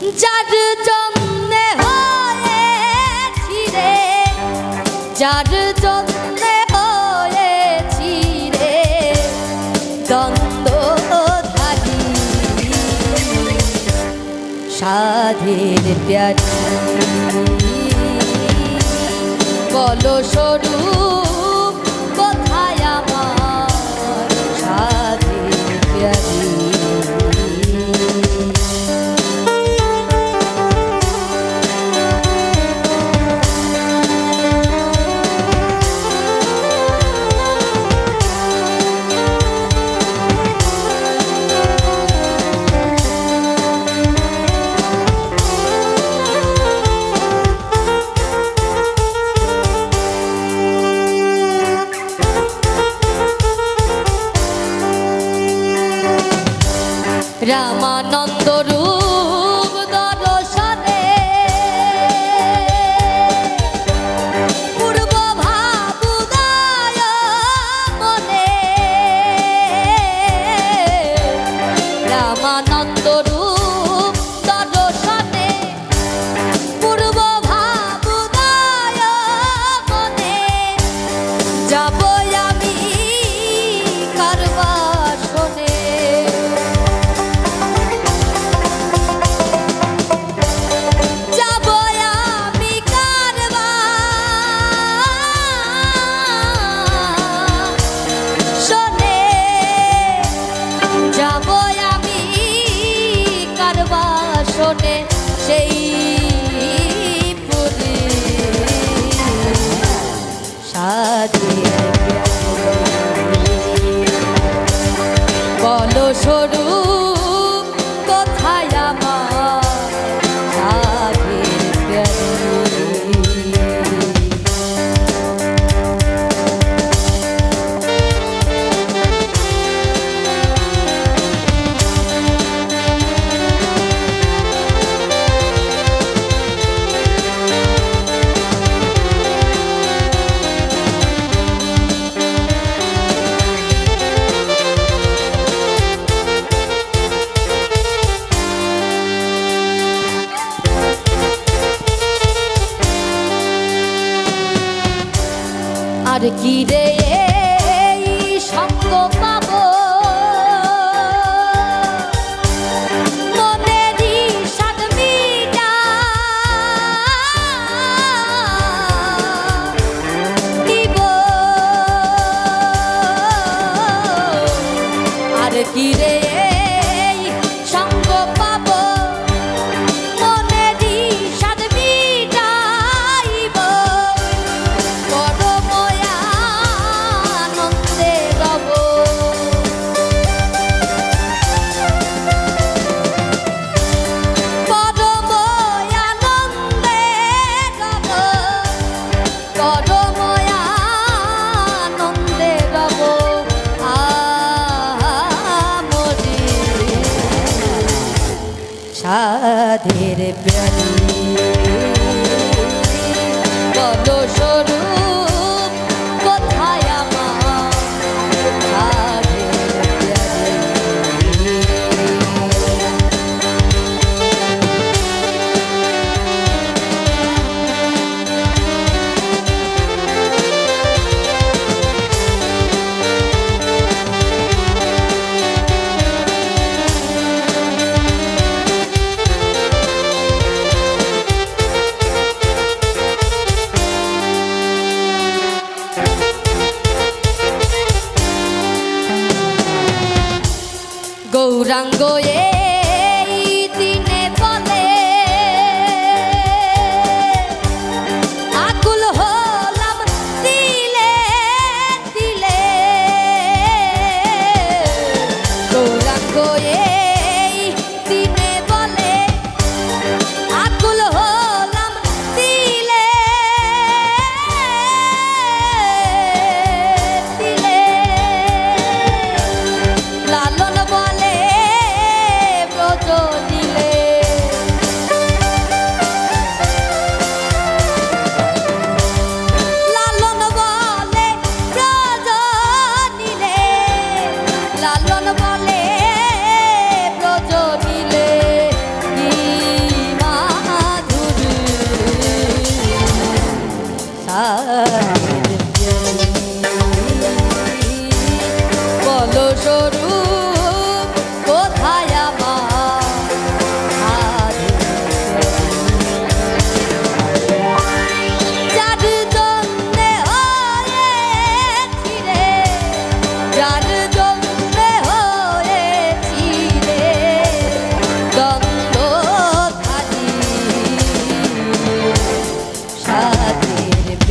যার জন্যে হয়েছি যার জন্যে রে দন্ত থাকি বলো স্বরূপ রামানন্দ রূপ দর্শনে। পূর্ব ভাবুদায় আর কি রে? राधे रे प्यारी durango ye